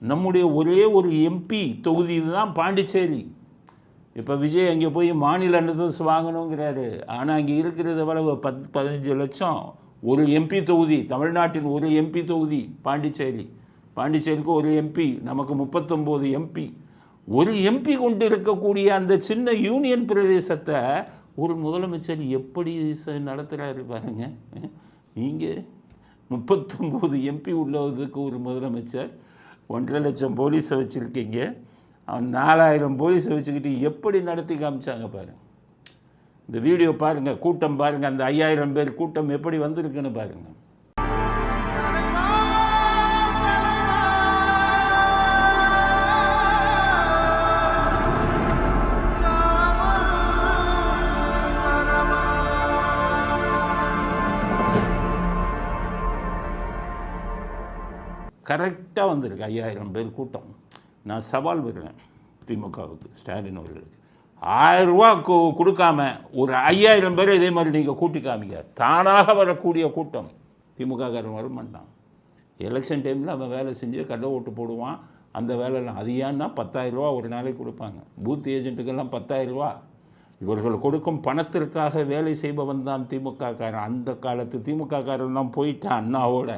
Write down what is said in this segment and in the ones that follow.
நம்முடைய ஒரே ஒரு எம்பி தொகுதியில் தான் பாண்டிச்சேரி. இப்போ விஜய் அங்கே போய் மாநில அந்தஸ்து வாங்கணுங்கிறாரு. ஆனால் அங்கே இருக்கிறது எவ்வளவு? பத்து பதினஞ்சு லட்சம். ஒரு எம்பி தொகுதி தமிழ்நாட்டின் ஒரு எம்பி தொகுதி பாண்டிச்சேரி. பாண்டிச்சேரிக்கு ஒரு எம்பி நமக்கு முப்பத்தொம்போது எம்பி ஒரு எம்பி கொண்டு இருக்கக்கூடிய அந்த சின்ன யூனியன் பிரதேசத்தை ஒரு முதலமைச்சர் எப்படி ச- பாருங்க. நீங்கள் முப்பத்தொம்போது எம்பி உள்ளதுக்கு ஒரு முதலமைச்சர். ஒன்றரை லட்சம் போலீஸை வச்சுருக்கீங்க. அவன் நாலாயிரம் போலீஸை வச்சுக்கிட்டு எப்படி நடத்தி காமிச்சாங்க பாருங்கள் இந்த வீடியோ பாருங்கள் கூட்டம் பாருங்கள் அந்த ஐயாயிரம் பேர் கூட்டம் எப்படி வந்திருக்குன்னு பாருங்கள் கரெக்டாக வந்திருக்கு. ஐயாயிரம் பேர் கூட்டம். நான் சவால் விடுறேன் திமுகவுக்கு ஸ்டாலின் அவர்களுக்கு. ஆயிரம் ரூபா கொடுக்காம ஒரு ஐயாயிரம் பேர் இதே மாதிரி நீங்கள் கூட்டி காமிங்க. தானாக வரக்கூடிய கூட்டம். திமுககாரன் வரமாட்டான் எலெக்ஷன் டைமில் அவன் வேலை செஞ்சு கடை ஓட்டு போடுவான். அந்த வேலைலாம் அது ஏன்னா பத்தாயிரம் ரூபா ஒரு நாளைக்கு கொடுப்பாங்க. பூத் ஏஜென்ட்டுக்கெல்லாம் பத்தாயிரம் ரூபா. இவர்கள் கொடுக்கும் பணத்திற்காக வேலை செய்பவன் தான் திமுக காரன் அந்த காலத்து திமுக காரன்லாம் போயிட்டான் அண்ணாவோட.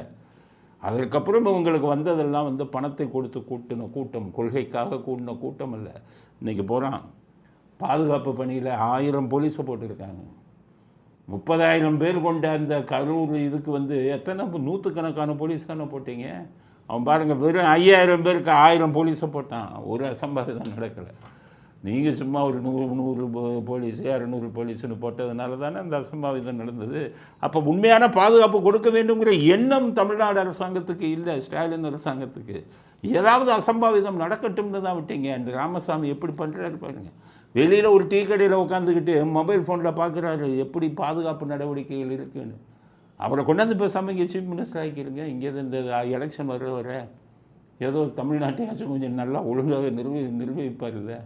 அதற்கப்புறம் இவங்களுக்கு வந்ததெல்லாம் வந்து பணத்தை கொடுத்து கூட்டின கூட்டம் கொள்கைக்காக கூட்டின கூட்டம் இல்லை இன்றைக்கி போகிறான் பாதுகாப்பு பணியில் ஆயிரம் போலீஸை போட்டிருக்காங்க. முப்பதாயிரம் பேர் கொண்ட அந்த கரூர் இதுக்கு வந்து எத்தனை நூற்றுக்கணக்கான போலீஸ் தானே போட்டீங்க? அவன் பாருங்கள் வெறும் ஐயாயிரம் பேருக்கு ஆயிரம் போலீஸை போட்டான். ஒரு அசம்பாவிதம் நடக்கலை. நீங்கள் சும்மா ஒரு நூறு நூறு போ- போலீஸ் இரநூறு போலீஸ்னு போட்டதுனால தானே அந்த அசம்பாவிதம் நடந்தது. அப்போ உண்மையான பாதுகாப்பு கொடுக்க வேண்டுங்கிற எண்ணம் தமிழ்நாடு அரசாங்கத்துக்கு இல்லை ஸ்டாலின் அரசாங்கத்துக்கு. ஏதாவது அசம்பாவிதம் நடக்கட்டும்னு தான் விட்டீங்க. அந்த ராமசாமி எப்படி பண்ணுறாரு பாருங்கள் வெளியில் ஒரு டீ கடையில் உட்காந்துக்கிட்டு மொபைல் ஃபோனில் பார்க்குறாரு எப்படி பாதுகாப்பு நடவடிக்கைகள் இருக்குன்னு. அவரை கொண்டாந்து பேசாமல் இங்கே சீஃப் மினிஸ்டர் ஆக்கிடுங்க இங்கே இந்த எலெக்ஷன் வர வர ஏதோ தமிழ்நாட்டையாச்சும் கொஞ்சம் நல்லா ஒழுங்காக நிர்வகி நிர்வகிப்பார் இல்லை